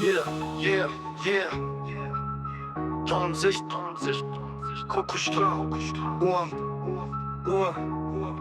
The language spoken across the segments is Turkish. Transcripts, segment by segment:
Yeah, yeah, yeah. Tanzış, ulan, ulan.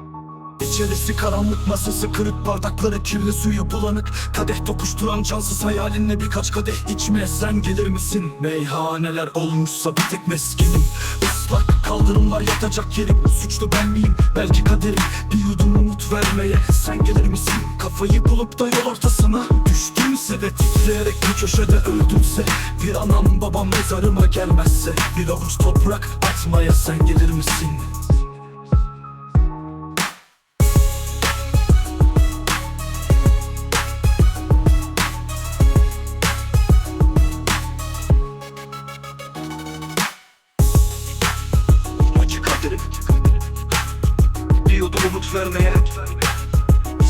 İçerisi karanlık masası kırık bardakları kirli suyu bulanık. Kadeh tokuşturan cansız hayalinle birkaç kadeh içmeye sen gelir misin? Meyhaneler olmuşsa bir tek meskinim Islak kaldırımlar yatacak yerim. Suçlu ben miyim? Belki kaderim. Bir yudum umut vermeye. Sen gelir misin? Kafayı bulup da yol ortasına. Düştümse de titreyerek bir köşede öldümse Bir anam babam mezarıma gelmezse Bir avuç toprak atmaya sen gelir misin? Yudum umut vermeye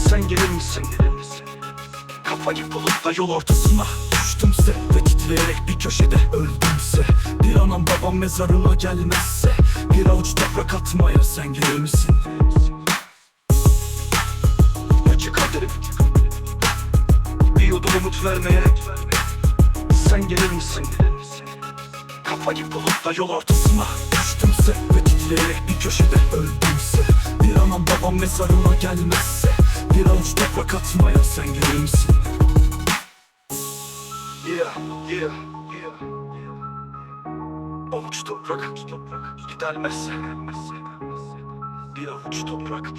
Sen gelir misin? Kafayı bulup da yol ortasına Düştümse ve titreyerek bir köşede öldümse Bir anam babam mezarıma gelmezse Bir avuç toprak atmaya sen gelir misin? Acı kaderim Bir yudum umut vermeye Sen gelir misin? Kafayı bulup da yol ortasına Düştümse ve titreyerek bir köşede öldümse Bir anam babam mezarıma gelmezse Bir avuç toprak atmaya sen gelir misin? Yeah, yeah, gidermezse Bir avuç toprak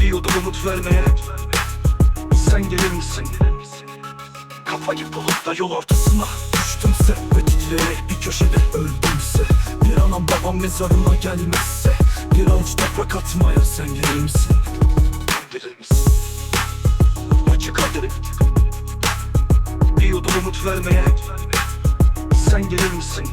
yudum umut vermeye. Sen gelir misin? Kafayı bulup da yol ortasına Düştümse ve bir köşede öldümse Bir anam babam mezarıma gelmezse Bir avuç toprak atmaya sen gelir misin? Gelir misin? Acı kaderim Bir yudum umut vermeye Sen gelir misin?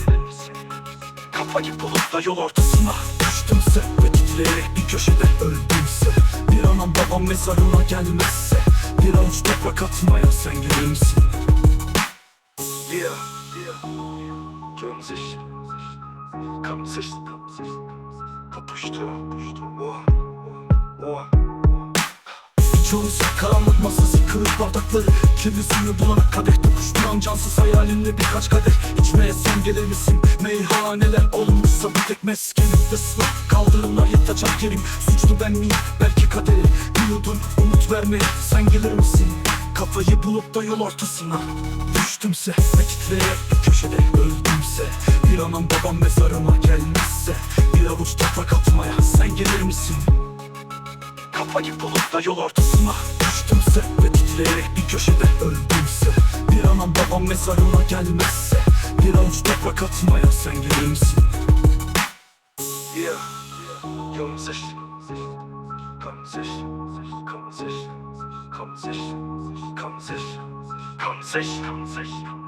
Kafayı bulup da yol ortasına Düştümse ve titreyerek bir köşede öldümse Bir anam babam mezarıma gelmezse Bir avuç toprak atmaya sen gelir misin? Gömzüş Kamzış Kapıştı Oh, oh Çoğusu karanlık masası kırık bardakları Kirli suyu bulanık kadeh tokuşturan cansız hayalinle birkaç kadeh İçmeye sen gelir misin? Meyhaneler olmuşsa bir tek meskenim Islak kaldırımlar yatacak yerim Suçlu ben miyim? Belki kaderi yudum umut vermeye sen gelir misin? Kafayı bulup da yol ortasına Düştümse ve titreyerek bir köşede öldümse Bir anam babam mezarıma gelmezse Bir avuç toprak atmaya sen gelir misin? Kafayı bulup da yol ortasına Düştümse ve titreyerek bir köşede öldümse Bir anam babam mezarıma gelmezse Bir avuç toprak atmaya sen gelir misin? Yeah, komm sich, komm sich, komm sich, komm sich.